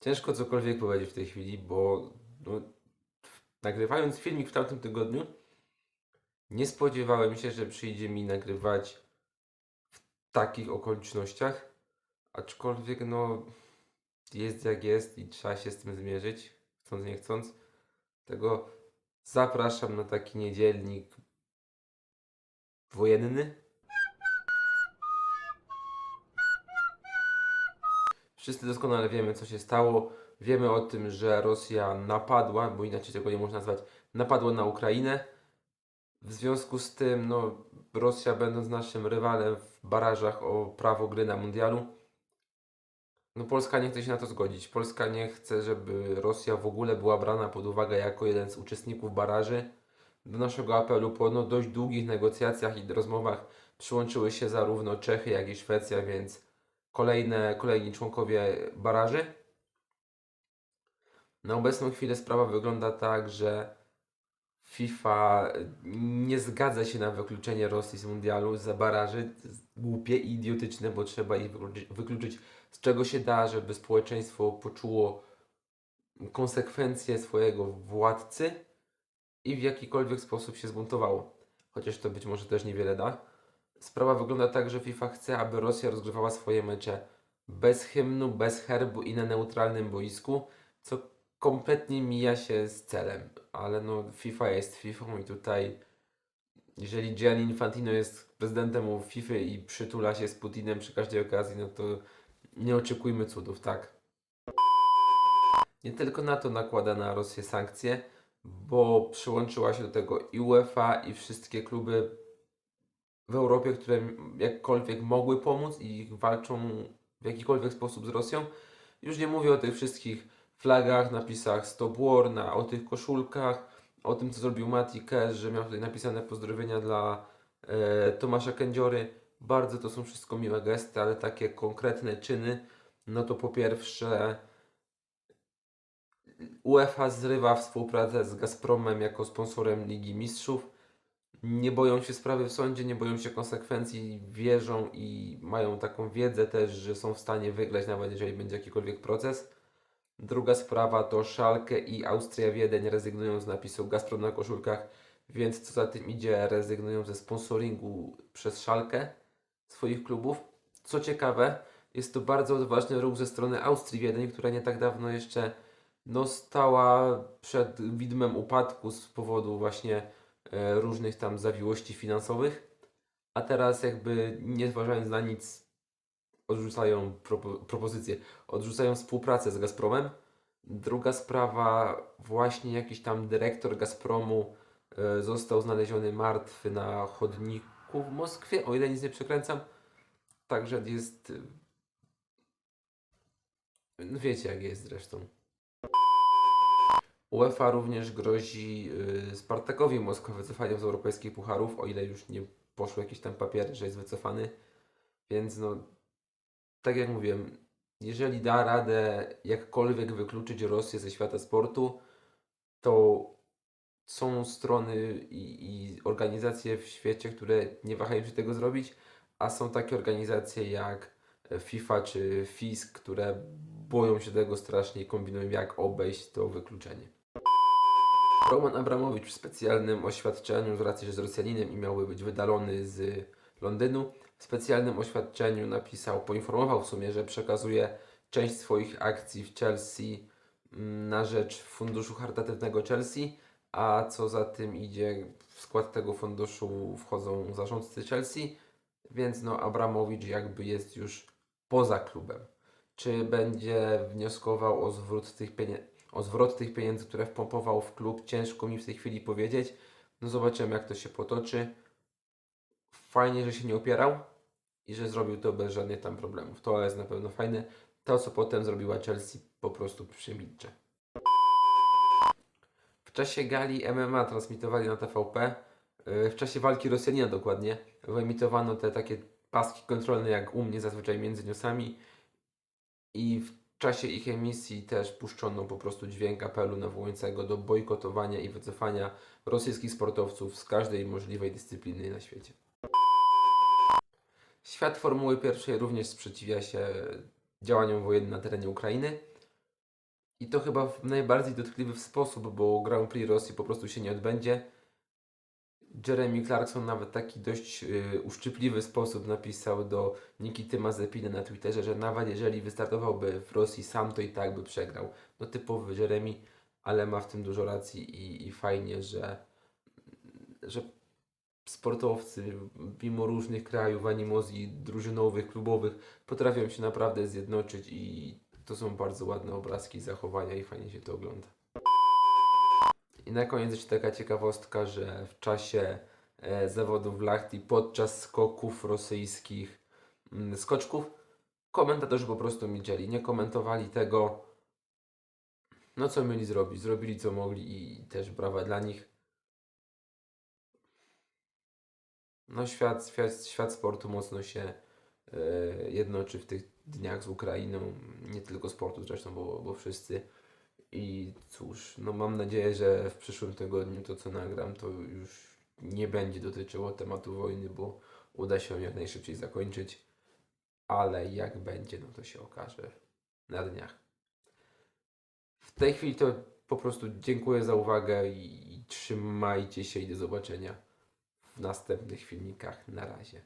Ciężko cokolwiek powiedzieć w tej chwili, bo no, nagrywając filmik w tamtym tygodniu, nie spodziewałem się, że przyjdzie mi nagrywać w takich okolicznościach. Aczkolwiek, no, jest jak jest i trzeba się z tym zmierzyć, chcąc nie chcąc. Tego zapraszam na taki niedzielnik wojenny. Wszyscy doskonale wiemy, co się stało. Wiemy o tym, że Rosja napadła, bo inaczej tego nie można nazwać, napadła na Ukrainę. W związku z tym, no, Rosja będąc naszym rywalem w barażach o prawo gry na mundialu, no Polska nie chce się na to zgodzić. Polska nie chce, żeby Rosja w ogóle była brana pod uwagę jako jeden z uczestników baraży. Do naszego apelu po no, dość długich negocjacjach i rozmowach przyłączyły się zarówno Czechy, jak i Szwecja, więc kolejne, kolejni członkowie baraży. Na obecną chwilę sprawa wygląda tak, że FIFA nie zgadza się na wykluczenie Rosji z mundialu za baraży. Głupie i idiotyczne, bo trzeba ich wykluczyć, wykluczyć z czego się da, żeby społeczeństwo poczuło konsekwencje swojego władcy i w jakikolwiek sposób się zbuntowało. Chociaż to być może też niewiele da. Sprawa wygląda tak, że FIFA chce, aby Rosja rozgrywała swoje mecze bez hymnu, bez herbu i na neutralnym boisku, co kompletnie mija się z celem. Ale no, FIFA jest FIFA i tutaj, jeżeli Gianni Infantino jest prezydentem FIFA i przytula się z Putinem przy każdej okazji, no to nie oczekujmy cudów, tak? Nie tylko NATO nakłada na Rosję sankcje, bo przyłączyła się do tego i UEFA, i wszystkie kluby w Europie, które jakkolwiek mogły pomóc i walczą w jakikolwiek sposób z Rosją. Już nie mówię o tych wszystkich flagach, napisach Stop War, na, o tych koszulkach, o tym co zrobił Mati Cash, że miał tutaj napisane pozdrowienia dla e, Tomasza Kędziory. Bardzo to są wszystko miłe gesty, ale takie konkretne czyny, no to po pierwsze UEFA zrywa współpracę z Gazpromem jako sponsorem Ligi Mistrzów. Nie boją się sprawy w sądzie, nie boją się konsekwencji, wierzą i mają taką wiedzę też, że są w stanie wygrać, nawet jeżeli będzie jakikolwiek proces. Druga sprawa to Schalke i Austria Wiedeń rezygnują z napisu Gazprom na koszulkach, więc co za tym idzie, rezygnują ze sponsoringu przez Schalke swoich klubów. Co ciekawe, jest to bardzo odważny ruch ze strony Austrii Wiedeń, która nie tak dawno jeszcze no, stała przed widmem upadku z powodu właśnie różnych tam zawiłości finansowych, a teraz jakby nie zważając na nic odrzucają propo odrzucają współpracę z Gazpromem. Druga sprawa, właśnie jakiś tam dyrektor Gazpromu e, został znaleziony martwy na chodniku w Moskwie, o ile nic nie przekręcam. Także jest... e, wiecie jak jest zresztą. UEFA również grozi y, Spartakowi Moskwa wycofaniem z europejskich pucharów, o ile już nie poszły jakieś tam papiery, że jest wycofany. Więc no, tak jak mówiłem, jeżeli da radę jakkolwiek wykluczyć Rosję ze świata sportu, to są strony i, i organizacje w świecie, które nie wahają się tego zrobić, a są takie organizacje jak FIFA czy FIS, które boją się tego strasznie i kombinują jak obejść to wykluczenie. Roman Abramowicz w specjalnym oświadczeniu, z racji, że jest Rosjaninem i miałby być wydalony z Londynu, w specjalnym oświadczeniu napisał, poinformował w sumie, że przekazuje część swoich akcji w Chelsea mm, na rzecz funduszu charytatywnego Chelsea, a co za tym idzie, w skład tego funduszu wchodzą zarządcy Chelsea, więc no Abramowicz jakby jest już poza klubem. Czy będzie wnioskował o zwrot tych pieniędzy? O zwrot tych pieniędzy, które wpompował w klub, ciężko mi w tej chwili powiedzieć. No zobaczymy, jak to się potoczy. Fajnie, że się nie opierał i że zrobił to bez żadnych tam problemów. To jest na pewno fajne. To, co potem zrobiła Chelsea, po prostu przemilczę. W czasie gali MMA transmitowali na TVP, yy, w czasie walki Rosjanina dokładnie, wyemitowano te takie paski kontrolne jak u mnie zazwyczaj między niosami i w czasie ich emisji też puszczono po prostu dźwięk apelu nawołującego do bojkotowania i wycofania rosyjskich sportowców z każdej możliwej dyscypliny na świecie. Świat Formuły pierwszej również sprzeciwia się działaniom wojennym na terenie Ukrainy. I to chyba w najbardziej dotkliwy sposób, bo Grand Prix Rosji po prostu się nie odbędzie. Jeremy Clarkson nawet taki dość y, uszczypliwy sposób napisał do Nikity Mazepiny na Twitterze, że nawet jeżeli wystartowałby w Rosji sam, to i tak by przegrał. No typowy Jeremy, ale ma w tym dużo racji i, i fajnie, że, że sportowcy mimo różnych krajów, animozji drużynowych, klubowych potrafią się naprawdę zjednoczyć i to są bardzo ładne obrazki, zachowania i fajnie się to ogląda. I na koniec jeszcze taka ciekawostka, że w czasie e, zawodów w Lahti podczas skoków rosyjskich mm, skoczków komentatorzy po prostu milczeli, nie komentowali tego, no co mieli zrobić, zrobili co mogli i też brawa dla nich. No świat, świat, świat sportu mocno się e, jednoczy w tych dniach z Ukrainą, nie tylko sportu zresztą, bo, bo wszyscy. I cóż, no mam nadzieję, że w przyszłym tygodniu to co nagram to już nie będzie dotyczyło tematu wojny, bo uda się jak najszybciej zakończyć. Ale jak będzie, no to się okaże na dniach. W tej chwili to po prostu dziękuję za uwagę i trzymajcie się i do zobaczenia w następnych filmikach. Na razie.